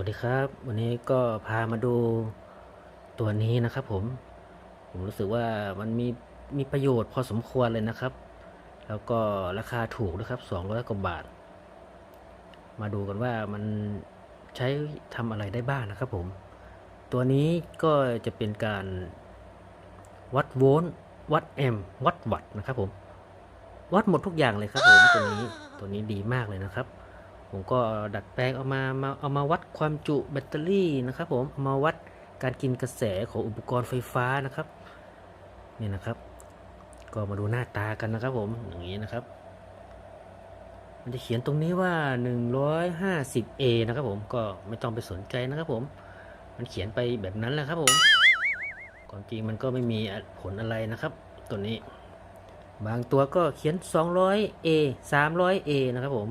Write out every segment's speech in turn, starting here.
วัสดีครับ วันนี้ก็พามาดูตัวนี้นะครับผม ผมรู้สึกว่ามันมีมีประโยชน์พอสมควรเลยนะครับ แล้วก็ราคาถูกด้วยครับ200กว่าบาท มาดูกันว่ามันใช้ทำอะไรได้บ้างนะครับผม ตัวนี้ก็จะเป็นการวัดโวลต์วัดแอมป์วัดวัตต์นะครับผม วัดหมดทุกอย่างเลยครับผมตัวนี้ตัวนี้ดีมากเลยนะครับ ผมก็ดัดแปลงเอามามาเอามาวัดความจุแบตเตอรี่นะครับผมเอามาวัดการกินกระแสของอุปกรณ์ไฟฟ้านะครับนี่นะครับ ก็มาดูหน้าตากันนะครับผมอย่างนี้นะครับ มันจะเขียนตรงนี้ว่า 150A นะครับผมก็ไม่ต้องไปสนใจนะครับผม มันเขียนไปแบบนั้นแหละครับผมความจริงมันก็ไม่มีผลอะไรนะครับ ตัวนี้ บางตัวก็เขียน 200A 300A นะครับผม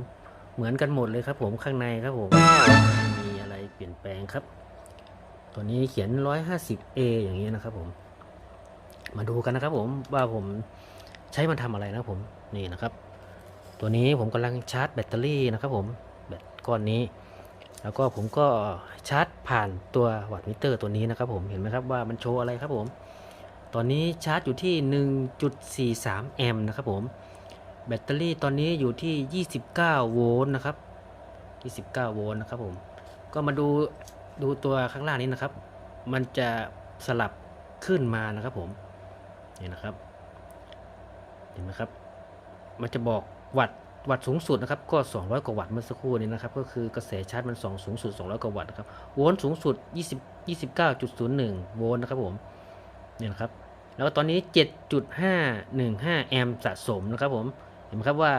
เหมือนกันหมดเลยครับ ผมข้างในครับผมมีอะไรเปลี่ยนแปลงครับ ตัวนี้เขียน 150A อย่างนี้นะครับ ผม มาดูกันนะครับ ผมว่าผมใช้มันทำอะไรนะผมนี่นะครับ ตัวนี้ผมกำลังชาร์จแบตเตอรี่นะครับ ผมแบตก้อนนี้ แล้วก็ผมก็ชาร์จผ่านตัววัตต์มิเตอร์ตัวนี้นะครับ ผมเห็นไหมครับว่ามันโชว์อะไรครับผม ตอนนี้ชาร์จอยู่ที่ 1.43 แอมป์นะครับผม แบตเตอรี่ตอนนี้อยู่ที่ 29 โวลต์นะครับ 29 โวลต์นะครับผม ก็มาดูดูตัวข้างล่างนี้นะครับ มันจะสลับขึ้นมานะครับผมนี่นะครับ เห็นไหมครับ มันจะบอกวัตวัตสูงสุดนะครับ ก็ 200 กว่าวัตต์เมื่อสักครู่นี้นะครับ ก็คือกระแสชาร์จมัน 2 สูงสุด 200 กว่าวัตต์นะครับ โวลต์สูงสุด 20 29.01 โวลต์นะครับผมเนี่ยนะครับ แล้วตอนนี้ 7.515 แอมป์สะสมนะครับผม เห็นไหมครับว่า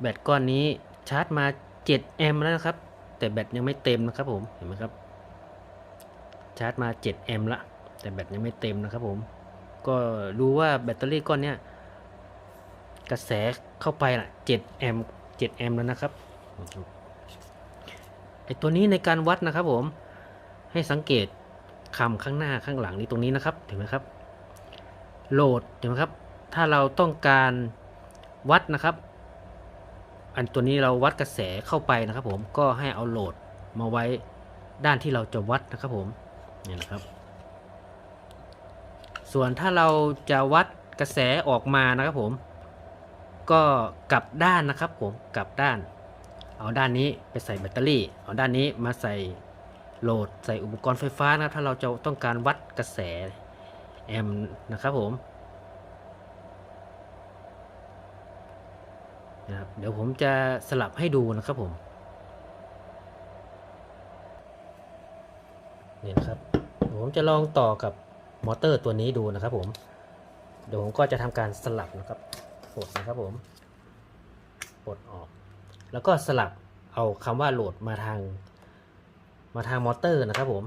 แบตก้อนนี้ชาร์จมา 7 แอมป์แล้วนะครับ แต่แบตยังไม่เต็มนะครับผมเห็นไหมครับ ชาร์จมา 7 แอมป์ละแต่แบตยังไม่เต็มนะครับผมก็ดูว่าแบตเตอรี่ก้อนเนี้ยกระแสเข้าไปละ7แอมป์7แอมป์แล้วนะครับไอตัวนี้ในการวัดนะครับผมให้สังเกตคำข้างหน้าข้างหลังนี้ตรงนี้นะครับเห็นไหมครับ โหลดเห็นไหมครับ ถ้าเราต้องการ วัดนะครับ อันตัวนี้เราวัดกระแสเข้าไปนะครับ ผมก็ให้เอาโหลดมาไว้ด้านที่เราจะวัดนะครับผมนี่นะครับ ส่วนถ้าเราจะวัดกระแสออกมานะครับผม ก็กลับด้านนะครับผมกลับด้าน เอาด้านนี้ไปใส่แบตเตอรี่ เอาด้านนี้มาใส่โหลดใส่อุปกรณ์ไฟฟ้านะครับถ้าเราจะต้องการวัดกระแสแอมป์นะครับผม นะครับ เดี๋ยวผมจะสลับให้ดูนะครับผม เนี่นะครับ ผมจะลองต่อกับมอเตอร์ตัวนี้ดูนะครับผม เดี๋ยวผมก็จะทำการสลับนะครับปลดนะครับผมปลดออก แล้วก็สลับเอาคำว่าโหลดมาทาง มาทางมอเตอร์นะครับผม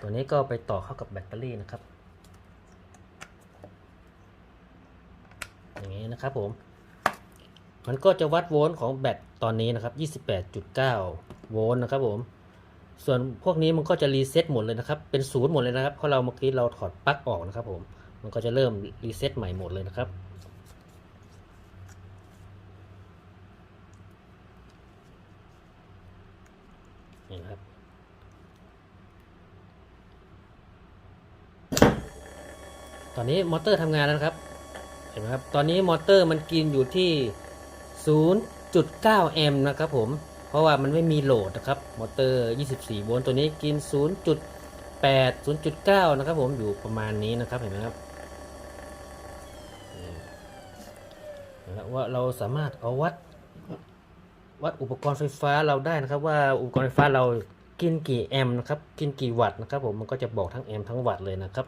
ตัวนี้ก็ไปต่อเข้ากับแบตเตอรี่นะครับ อย่างนี้นะครับผม มันก็จะวัดโวลต์ของแบตตอนนี้นะครับ 28.9 โวลต์นะครับผม ส่วนพวกนี้มันก็จะรีเซ็ตหมดเลยนะครับ เป็นศูนย์หมดเลยนะครับ เพราะเราเมื่อกี้เราถอดปลั๊กออกนะครับผม มันก็จะเริ่มรีเซ็ตใหม่หมดเลยนะครับ นี่นะครับตอนนี้มอเตอร์ทำงานแล้วนะครับ เห็นไหมครับ ตอนนี้มอเตอร์มันกินอยู่ที่ 0.9 แอมป์นะครับผม เพราะว่ามันไม่มีโหลดนะครับ มอเตอร์ 24 โวลต์ตัวนี้กิน 0.8 0.9 นะครับผมอยู่ประมาณนี้นะครับเห็นไหมครับว่าเราสามารถเอาวัดวัดอุปกรณ์ไฟฟ้าเราได้นะครับ ว่าอุปกรณ์ไฟฟ้าเรากินกี่แอมป์นะครับ กินกี่วัตต์นะครับผมมันก็จะบอกทั้งแอมป์ทั้งวัตต์เลยนะครับ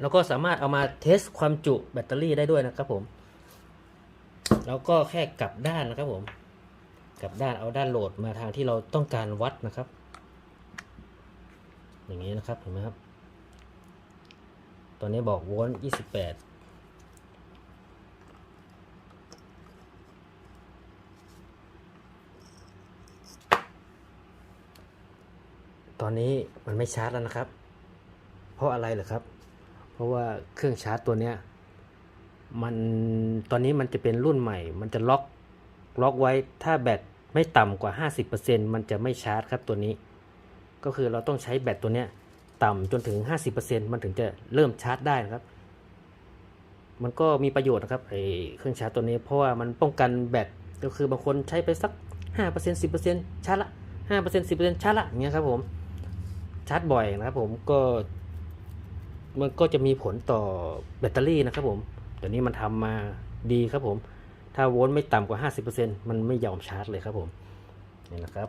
แล้วก็สามารถเอามาเทสความจุแบตเตอรี่ได้ด้วยนะครับผม แล้วก็แค่กลับด้านนะครับผมกลับด้านเอาด้านโหลดมาทางที่เราต้องการวัดนะครับ อย่างนี้นะครับเห็นไหมครับตัวนี้บอกโวลต์28ตอนนี้มันไม่ชาร์จแล้วนะครับ เพราะอะไรเหรอครับ เพราะว่าเครื่องชาร์จตัวเนี้ย มันตอนนี้มันจะเป็นรุ่นใหม่ มันจะล็อกล็อกไว้ถ้าแบตไม่ต่ำกว่า 50%มันจะไม่ชาร์จครับตัวนี้ ก็คือเราต้องใช้แบตตัวเนี้ยต่ำจนถึง 50%มันถึงจะเริ่มชาร์จได้นะครับ มันก็มีประโยชน์นะครับไอ้เครื่องชาร์จตัวนี้ เพราะว่ามันป้องกันแบตก็คือบางคนใช้ไปสัก 5% 10%ชาร์จละ 5% 10%ชาร์จละอย่างเงี้ยครับผมชาร์จบ่อยนะครับผมก็มันก็จะมีผลต่อแบตเตอรี่นะครับผม เดี๋ยวนี้มันทำมาดีครับผม ถ้าโวลต์ไม่ต่ำกว่า 50%มันไม่ยอมชาร์จเลยครับผม นี่นะครับ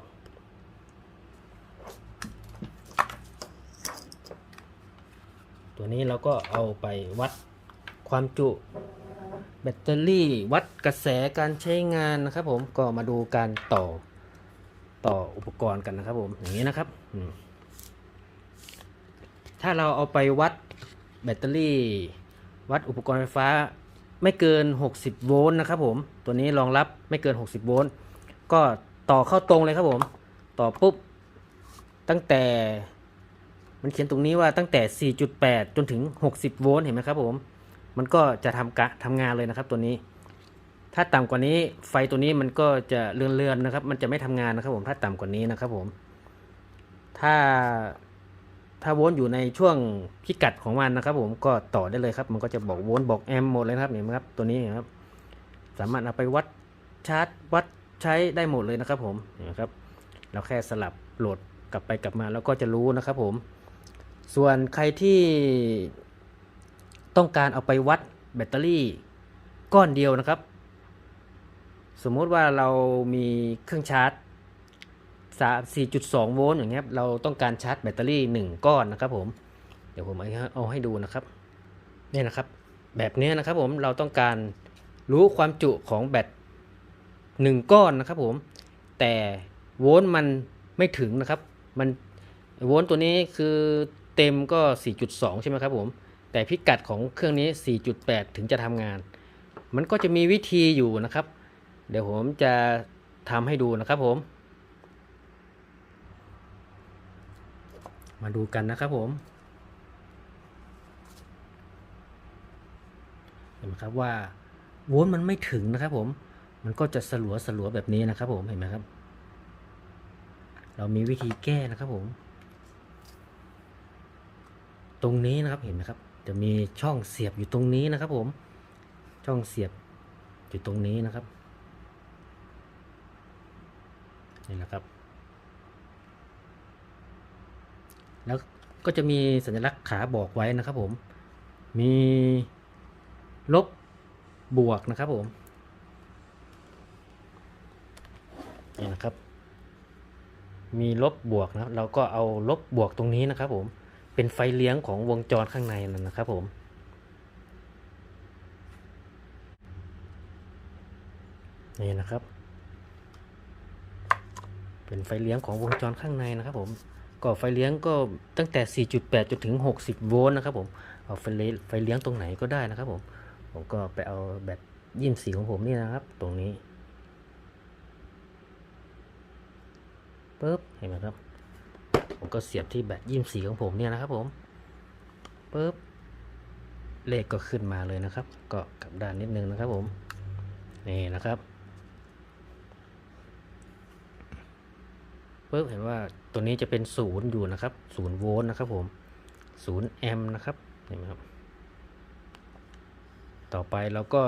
ตัวนี้เราก็เอาไปวัดความจุแบตเตอรี่วัดกระแสการใช้งานนะครับ ผมก็มาดูการต่อต่ออุปกรณ์กันนะครับ ผมอย่างนี้นะครับถ้าเราเอาไปวัดแบตเตอรี่ วัดอุปกรณ์ไฟฟ้าไม่เกิน 60 โวลต์นะครับผมตัวนี้รองรับไม่เกิน 60 โวลต์ก็ต่อเข้าตรงเลยครับผม ต่อปุ๊บ ตั้งแต่มันเขียนตรงนี้ว่าตั้งแต่ 4.8 จนถึง 60 โวลต์เห็นไหมครับผม มันก็จะทำกะทำงานเลยนะครับตัวนี้ ถ้าต่ำกว่านี้ไฟตัวนี้มันก็จะเลื่อนๆนะครับ มันจะไม่ทำงานนะครับผม ถ้าต่ำกว่านี้นะครับผม ถ้า ถ้าโวลต์อยู่ในช่วงพิกัดของมันนะครับ ผมก็ต่อได้เลยครับ มันก็จะบอกโวลต์บอกแอมป์หมดเลยครับเห็นไหมครับตัวนี้ครับ สามารถเอาไปวัดชาร์จวัดใช้ได้หมดเลยนะครับ ผมเห็นไหมครับ เราแค่สลับโหลดกลับไปกลับมาแล้วก็จะรู้นะครับ ผม ส่วนใครที่ต้องการเอาไปวัดแบตเตอรี่ก้อนเดียวนะครับ สมมติว่าเรามีเครื่องชาร์จ สามสี่จุดสองโวลต์อย่างเงี้ยเราต้องการชาร์จแบตเตอรี่หนึ่งก้อนนะครับผมเดี๋ยวผมเอาให้ดูนะครับเนี่ยนะครับ แบบนี้นะครับผมเราต้องการรู้ความจุของแบตหนึ่งก้อนนะครับผมแต่โวลต์มันไม่ถึงนะครับ มันโวลต์ตัวนี้คือเต็มก็ 4.2 ใช่ไหมครับผม แต่พิกัดของเครื่องนี้ 4.8 ถึงจะทำงาน มันก็จะมีวิธีอยู่นะครับ เดี๋ยวผมจะทำให้ดูนะครับผม มาดูกันนะครับผมเห็นไหมครับว่าโวลต์มันไม่ถึงนะครับ ผม มันก็จะสลัวสลัวแบบนี้นะครับ ผมเห็นไหมครับ เรามีวิธีแก้นะครับผม ตรงนี้นะครับเห็นไหมครับ จะมีช่องเสียบอยู่ตรงนี้นะครับ ผม ช่องเสียบอยู่ตรงนี้นะครับนี่แหละครับ แล้วก็จะมีสัญลักษณ์ขาบอกไว้นะครับผม มีลบบวกนะครับผมนี่นะครับ มีลบบวกนะเราก็เอาลบบวกตรงนี้นะครับ ผมเป็นไฟเลี้ยงของวงจรข้างในนั่นนะครับผมนี่นะครับ เป็นไฟเลี้ยงของวงจรข้างในนะครับผม ก็ไฟเลี้ยงก็ตั้งแต่ 4.8 จนถึง 60 โวลต์นะครับผมเอาไฟเลี้ยงไฟเลี้ยงตรงไหนก็ได้นะครับผม ผมก็ไปเอาแบตยี่สีของผมนี่นะครับ ตรงนี้ปึ๊บเห็นไหมครับ ผมก็เสียบที่แบตยี่สีของผมเนี่ยนะครับผมปึ๊บเลขก็ขึ้นมาเลยนะครับ ก็กลับด้านนิดนึงนะครับผม นี่นะครับปึ๊บเห็นว่า ตัวนี้จะเป็นศูนย์อยู่นะครับศูนย์โวลต์นะครับผมศูนย์แอมป์นะครับเห็นไหมครับ ต่อไปเราก็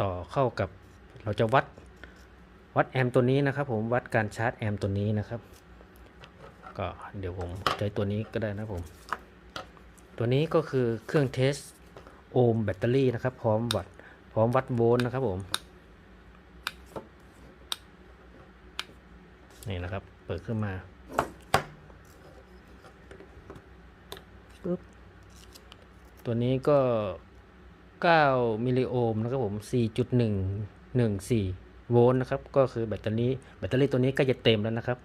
ต่อเข้ากับเราจะวัดวัดแอมป์ตัวนี้นะครับผมวัดการชาร์จแอมป์ตัวนี้นะครับ ก็เดี๋ยวผมใช้ตัวนี้ก็ได้นะผม ตัวนี้ก็คือเครื่องเทสโอห์มแบตเตอรี่นะครับ พร้อมวัดพร้อมวัดโวลต์นะครับผม นี่นะครับ เปิดขึ้นมาปึ๊บตัวนี้ก็ 9 มิลลิโอห์มนะครับผม 4.114 โวลต์นะครับ ก็คือแบตเตอรี่ แบตเตอรี่ตัวนี้ก็จะเต็มแล้วนะครับ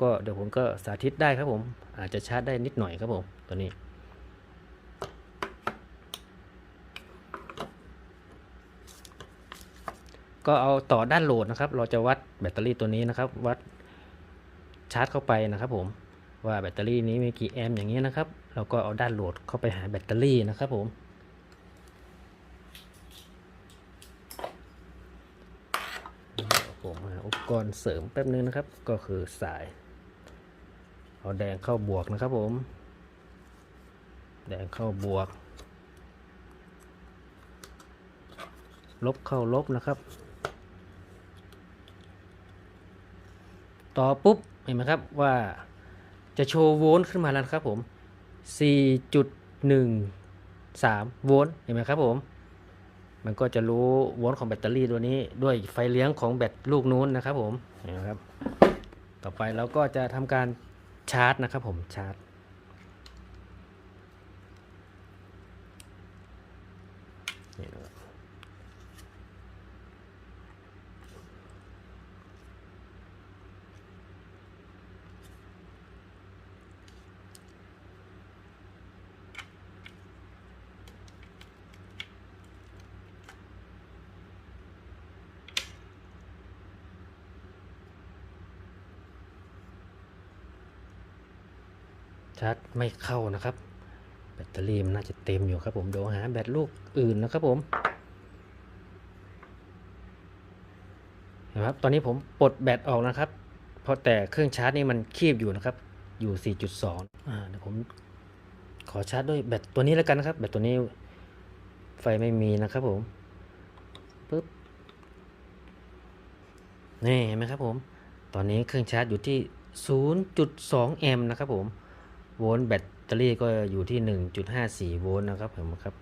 ก็เดี๋ยวผมก็สาธิตได้ครับผม อาจจะชาร์จได้นิดหน่อยครับผม ตัวนี้ก็เอาต่อด้านโหลดนะครับ เราจะวัดแบตเตอรี่ตัวนี้นะครับ วัด ชาร์จเข้าไปนะครับผมว่าแบตเตอรี่นี้มีกี่แอมป์อย่างนี้นะครับเราก็เอาด้านโหลดเข้าไปหาแบตเตอรี่นะครับผมนี่ครับผมกรณ์เสริมแป๊บนึงนะครับ ก็คือสาย เอาแดงเข้าบวกนะครับผม แดงเข้าบวก ลบเข้าลบนะครับ ต่อปุ๊บ เห็นไหมครับว่าจะโชว์โวลต์ขึ้นมาแล้วครับผม 4.13 โวลต์เห็นไหมครับผม มันก็จะรู้โวลต์ของแบตเตอรี่ตัวนี้ด้วยไฟเลี้ยงของแบตลูกนู้นนะครับผมเห็นไหมครับ ต่อไปเราก็จะทำการชาร์จนะครับผมชาร์จ ชาร์จไม่เข้านะครับ แบตเตอรี่มันน่าจะเต็มอยู่ครับผมเดี๋ยวหาแบตลูกอื่นนะครับผมนะครับตอนนี้ผมปลดแบตออกนะครับ เพราะแต่เครื่องชาร์จนี่มันคีบอยู่นะครับ อยู่ 4.2อ่าเดี๋ยวผมขอชาร์จด้วยแบตตัวนี้แล้วกันนะครับ แบตตัวนี้ไฟไม่มีนะครับผมปึ๊บนี่เห็นไหมครับผม ตอนนี้เครื่องชาร์จอยู่ที่ 0.2 แอมป์นะครับผม โวลต์แบตเตอรี่ก็อยู่ที่ 1.54 โวลต์นะครับผมครับ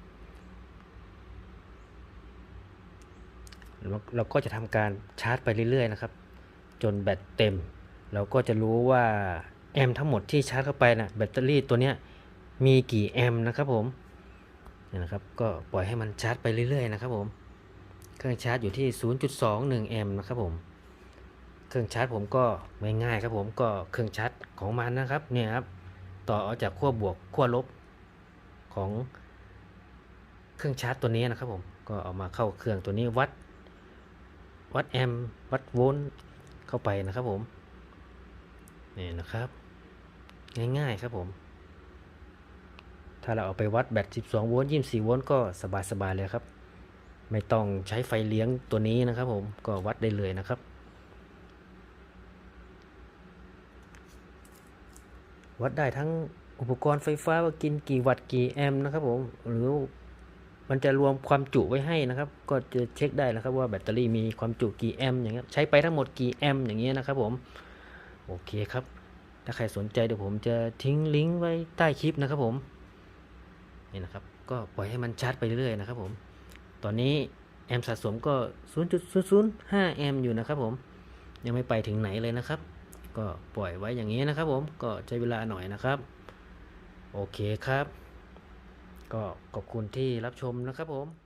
แล้วเราก็จะทำการชาร์จไปเรื่อยๆนะครับ จนแบตเต็ม เราก็จะรู้ว่าแอมทั้งหมดที่ชาร์จเข้าไปนะแบตเตอรี่ตัวเนี้ยมีกี่แอมนะครับผมเนี่ยนะครับก็ปล่อยให้มันชาร์จไปเรื่อยๆนะครับผมเครื่องชาร์จอยู่ที่ 0.21 แอมนะครับผมเครื่องชาร์จผมก็ง่ายๆครับผมก็เครื่องชาร์จของมันนะครับเนี่ยครับ ต่อออกจากขั้วบวกขั้วลบของเครื่องชาร์จตัวนี้นะครับผมก็เอามาเข้าเครื่องตัวนี้วัด วัดแอมป์วัดโวลต์เข้าไปนะครับผมนี่นะครับ ง่ายๆครับผม ถ้าเราเอาไปวัดแบต 12 โวลต์ 24 โวลต์ก็สบายๆเลยครับ ไม่ต้องใช้ไฟเลี้ยงตัวนี้นะครับผมก็วัดได้เลยนะครับ วัดได้ทั้งอุปกรณ์ไฟฟ้าว่ากินกี่วัตต์กี่แอมป์นะครับผมหรือมันจะรวมความจุไว้ให้นะครับ ก็จะเช็คได้นะครับว่าแบตเตอรี่มีความจุกี่แอมป์อย่างเงี้ยใช้ไปทั้งหมดกี่แอมป์อย่างเงี้ยนะครับผมโอเคครับ ถ้าใครสนใจเดี๋ยวผมจะทิ้งลิงก์ไว้ใต้คลิปนะครับผมนี่นะครับก็ปล่อยให้มันชาร์จไปเรื่อยๆนะครับผมตอนนี้แอมป์สะสมก็ 0.005 แอมป์อยู่นะครับผมยังไม่ไปถึงไหนเลยนะครับ ก็ปล่อยไว้อย่างนี้นะครับผมก็ใช้เวลาหน่อยนะครับ โอเคครับ ก็ขอบคุณที่รับชมนะครับผม